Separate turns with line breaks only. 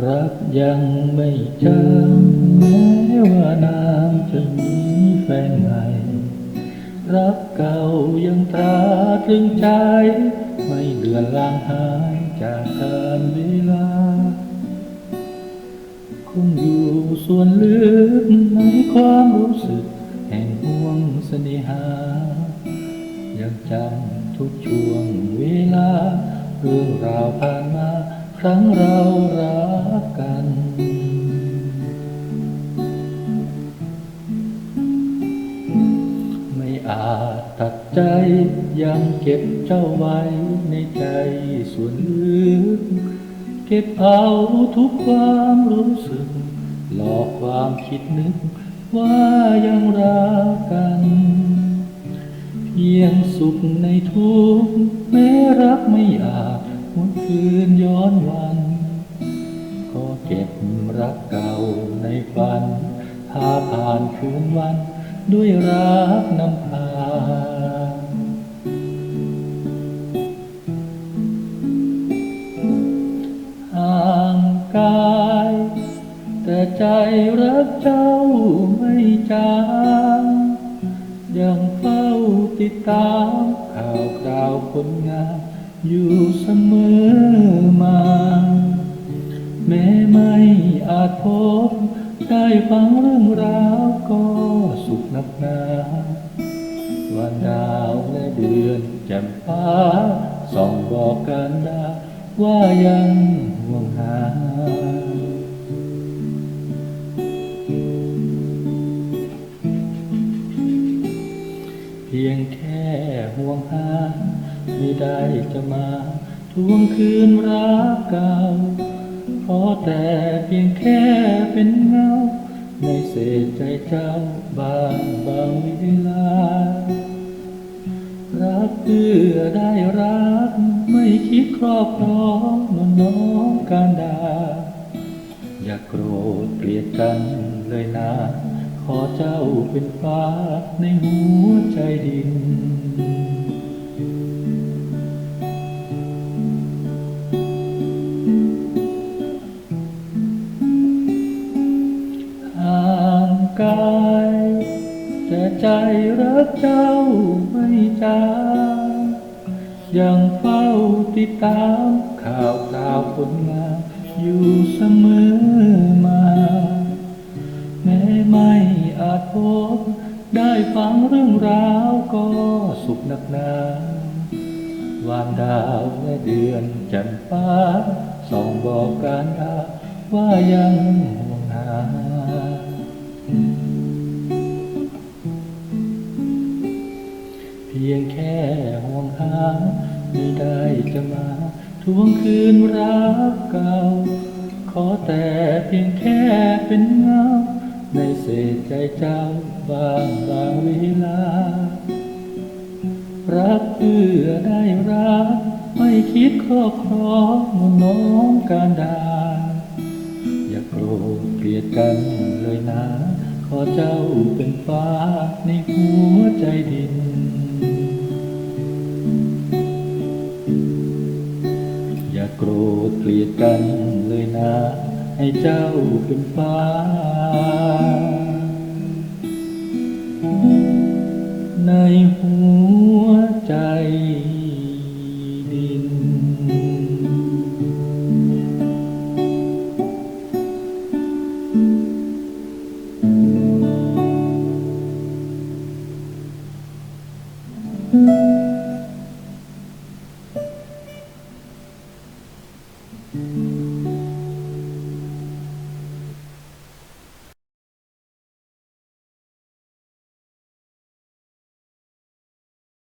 รักยังไม่จางแม้ว่านางจะมีแฟนใหม่ รักเก่ายังตราตรึงใจ ไม่เลือนลางหายจากการเวลา คงอยู่ส่วนลึกในความรู้สึก แห่งห่วงเสน่หา ยังจำทุกช่วงเวลา เรื่องราวผ่านมา ครั้งเรารักกัน ไม่อาจตัดใจยังเก็บเจ้าไว้ในใจส่วนลึกเก็บเอาทุกความรู้สึก หลอกความคิดนึกว่ายังรักกัน เพียงสุขในทุกแม้รักไม่อาจ นคืนย้อนวัน ก็เก็บรักเก่าในฝันพาผ่านคืนวัน ด้วยรักนำพา ห่างกาย แต่ใจรักเจ้าไม่จางยังเฝ้าติดตามข่าวคราวผลงาน อยู่เสมอมา แม้ไม่อาจพบ ได้ฟังเรื่องราวก็สุขนักหนาวันดาวและเดือนแจ่มฟ้าส่องบอกกันดาว่ายังห่วงหาเพียงแค่ ไม่ได้จะมาทวงคืนรักเก่าเพราะแต่เพียงแค่เป็นเงา ในเศษใจเจ้าบางบางเวลา รักเพื่อได้รัก ไม่คิดครอบครองนอนน้อมการดา อย่าโกรธเกลียดกันเลยนะ ขอเจ้าเป็นฟ้าในหัวใจดิน กาย แต่ใจรักเจ้าไม่จางยังเฝ้าติดตามข่าวคราวผลงานอยู่เสมอมา แม้ไม่อาจพบ ได้ฟังเรื่องราวก็สุขนักหนาวานดาวและเดือนจ่มฟ้าส่องบอกการดาว่ายังห่วงหา พียงแค่ห่วงหาไม่ได้จะมาทวงคืนรักเก่า ขอแต่เพียงแค่เป็นเงา ในเศษใจเจ้าบางบางเวลา รักเพื่อได้รัก ไม่คิดครอบครองมนน้องการดา อย่าโกรธเกลียดกันเลยนะ ขอเจ้าเป็นฟ้าในหัวใจดิน โกรธเกลียดกันเลยนะ ให้เจ้าเป็นฟ้า ในหัวใจดิน